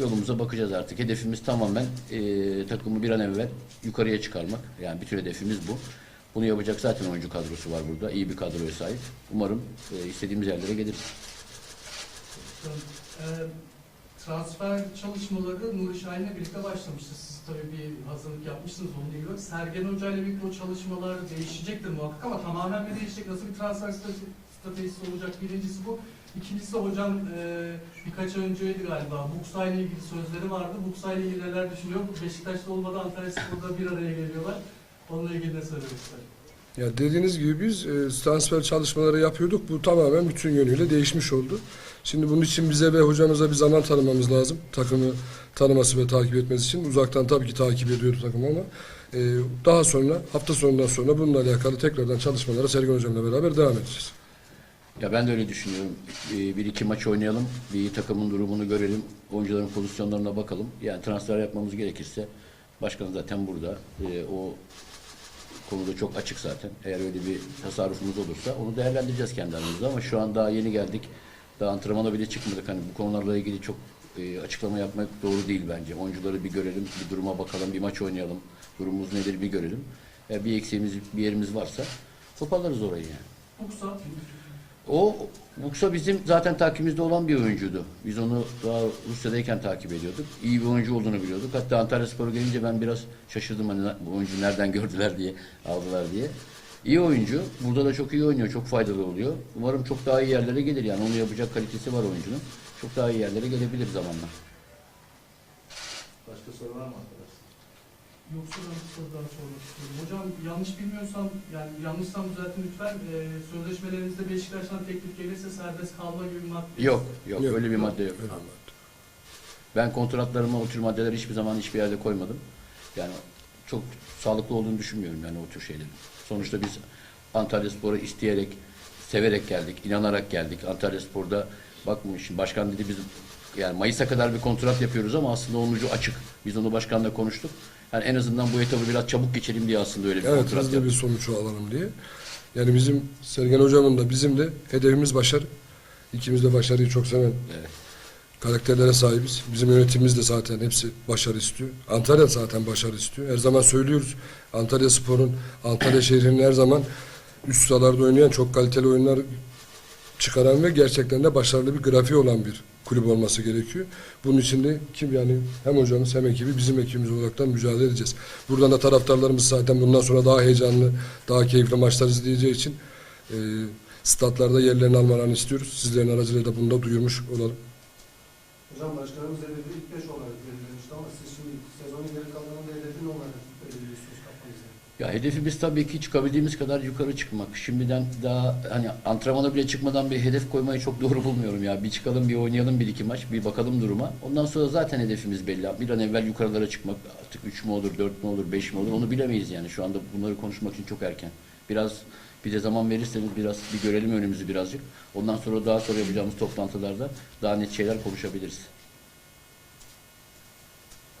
yolumuza bakacağız artık. Hedefimiz tamamen e, takımı bir an evvel yukarıya çıkarmak. Yani bütün hedefimiz bu. Bunu yapacak zaten oyuncu kadrosu var burada. İyi bir kadroya sahip. Umarım e, istediğimiz yerlere geliriz. Ee, transfer çalışmaları Nuri Şahin'le birlikte başlamıştı. Siz tabii bir hazırlık yapmışsınız onunla ilgili. Sergen Hoca ile birlikte o çalışmalar değişecektir muhakkak ama tamamen mi değişecek? Nasıl bir transfer strate- stratejisi olacak? Birincisi bu. İkincisi hocam e, birkaç ay önceydi galiba. Buksa ile ilgili sözleri vardı. Buksa ile ilgili neler düşünüyor? Beşiktaş'ta olmadı Antalya bir araya geliyorlar. Onunla ilgili ne söylemek ister? Ya dediğiniz gibi biz e, transfer çalışmaları yapıyorduk. Bu tamamen bütün yönüyle değişmiş oldu. Şimdi bunun için bize ve hocamıza bir zaman tanımamız lazım. Takımı tanıması ve takip etmesi için. Uzaktan tabii ki takip ediyordu takımı ama e, daha sonra hafta sonundan sonra bununla alakalı tekrardan çalışmalara Sergen hocamla beraber devam edeceğiz. Ya ben de öyle düşünüyorum. Bir iki maç oynayalım, bir takımın durumunu görelim, oyuncuların pozisyonlarına bakalım. Yani transfer yapmamız gerekirse başkan zaten burada. Ee, O konuda çok açık zaten. Eğer öyle bir tasarrufumuz olursa onu değerlendireceğiz kendi aramızda ama şu an daha yeni geldik. Daha antrenmana bile çıkmadık. Hani bu konularla ilgili çok e, açıklama yapmak doğru değil bence. Oyuncuları bir görelim, bir duruma bakalım, bir maç oynayalım. Durumumuz nedir bir görelim. Eğer bir eksiğimiz, bir yerimiz varsa toparlarız orayı yani. Buksa O Buksa bizim zaten takibimizde olan bir oyuncuydu. Biz onu daha Rusya'dayken takip ediyorduk. İyi bir oyuncu olduğunu biliyorduk. Hatta Antalya Spor'a gelince ben biraz şaşırdım hani bu oyuncu nereden gördüler diye, aldılar diye. İyi oyuncu. Burada da çok iyi oynuyor. Çok faydalı oluyor. Umarım çok daha iyi yerlere gelir. Yani onu yapacak kalitesi var oyuncunun. Çok daha iyi yerlere gelebilir zamanla. Başka soru var mı arkadaşlar? Yoksa ben bir soru daha sormak istiyorum. Hocam yanlış bilmiyorsam, yani yanlışsam düzeltin lütfen. E, sözleşmelerinizde Beşiktaş'tan teklif gelirse serbest kalma gibi bir madde Yok, yok. Yok. Öyle bir madde yok. Öyle Ben kontratlarıma o tür maddeleri hiçbir zaman hiçbir yerde koymadım. Yani çok sağlıklı olduğunu düşünmüyorum yani o tür şeylerin. Sonuçta biz Antalya Spor'a isteyerek, severek geldik, inanarak geldik. Antalya Spor'da şimdi başkan dedi biz yani Mayıs'a kadar bir kontrat yapıyoruz ama aslında onun ucu açık. Biz onu başkanla konuştuk. Yani en azından bu etabı biraz çabuk geçelim diye aslında öyle bir Evet kontrat yaptık. bir sonuç alalım diye. Yani bizim Sergen hocamın da bizim de hedefimiz başarı. İkimiz de başarıyı çok seven Evet. karakterlere sahibiz. Bizim yönetimimiz de zaten hepsi başarı istiyor. Antalya zaten başarı istiyor. Her zaman söylüyoruz. Antalya Spor'un, Antalya şehrinin her zaman üst sıralarda oynayan, çok kaliteli oyunlar çıkaran ve gerçekten de başarılı bir grafiği olan bir kulüp olması gerekiyor. Bunun için de kim yani hem hocamız hem ekibi bizim ekibimiz olaraktan mücadele edeceğiz. Buradan da taraftarlarımız zaten bundan sonra daha heyecanlı, daha keyifli maçlar izleyeceği için e, statlarda yerlerini almalarını istiyoruz. Sizlerin aracılığıyla bunu da duyurmuş olalım. Hocam başkanımız hedefi ilk beş olarak belirlemişti ama siz şimdi sezonun geri kalanında hedefi ne olarak belirliyorsunuz kafanızda? Ya hedefimiz tabii ki çıkabildiğimiz kadar yukarı çıkmak. Şimdiden daha hani antrenmana bile çıkmadan bir hedef koymayı çok doğru bulmuyorum ya. Bir çıkalım, bir oynayalım bir iki maç, bir bakalım duruma. Ondan sonra zaten hedefimiz belli. Bir an evvel yukarılara çıkmak. Artık 3 mü olur, 4 mü olur, 5 mi olur onu bilemeyiz yani. Şu anda bunları konuşmak için çok erken. Biraz bir de zaman verirseniz biraz bir görelim önümüzü birazcık. Ondan sonra daha sonra yapacağımız toplantılarda daha net şeyler konuşabiliriz.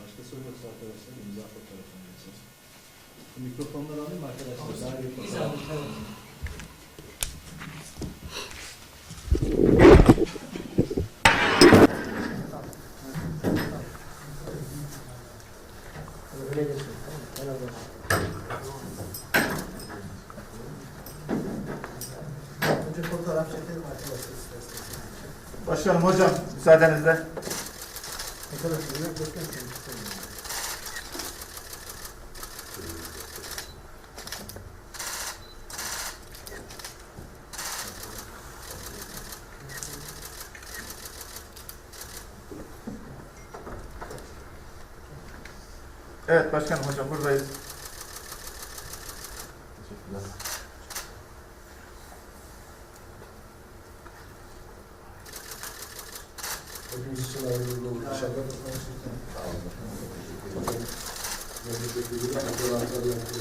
Başka soru yoksa arkadaşlar imza fotoğrafını geçeceğiz. Mikrofonları alayım arkadaşlar? Daha iyi fotoğraf. Önce fotoğraf çekelim arkadaşlar isterseniz. Başkanım hocam müsaadenizle. Arkadaşlar yok bekleyin. Evet başkanım hocam buradayız. Teşekkürler. Hepimiz için ayrılığı olur inşallah. Yöneticilerimiz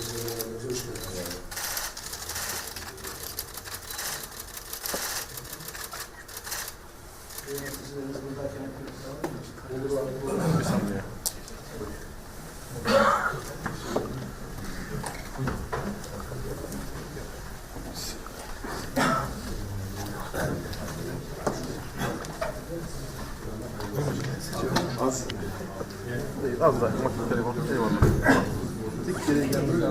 saniye. Az. Az da. Bak telefon. Eyvallah. Dik geri geldi.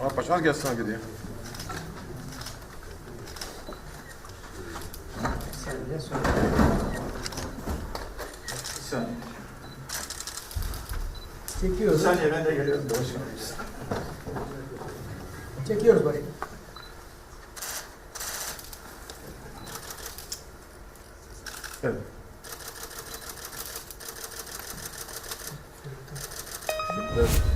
Ama başkan gelsin hangi diye. Sergen söyle. Bir saniye. Bir Çekiyoruz. saniye ben de geliyorum da başkanım. Çekiyoruz bakayım. Evet. Evet.